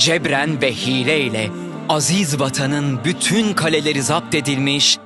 Cebren ve hileyle aziz vatanın bütün kaleleri zapt edilmiş,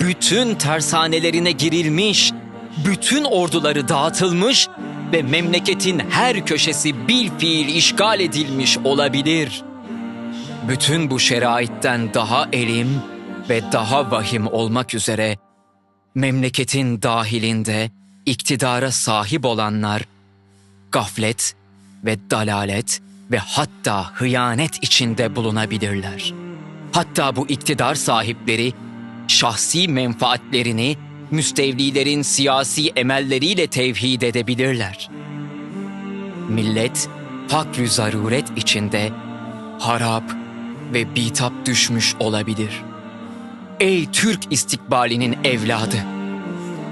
bütün tersanelerine girilmiş, bütün orduları dağıtılmış ve memleketin her köşesi bil fiil işgal edilmiş olabilir. Bütün bu şeraitten daha elim ve daha vahim olmak üzere memleketin dahilinde iktidara sahip olanlar gaflet ve dalalet ve hatta hıyanet içinde bulunabilirler. Hatta bu iktidar sahipleri şahsi menfaatlerini müstevlilerin siyasi emelleriyle tevhid edebilirler. Millet fakrü zaruret içinde harap ve bitap düşmüş olabilir. Ey Türk istikbalinin evladı!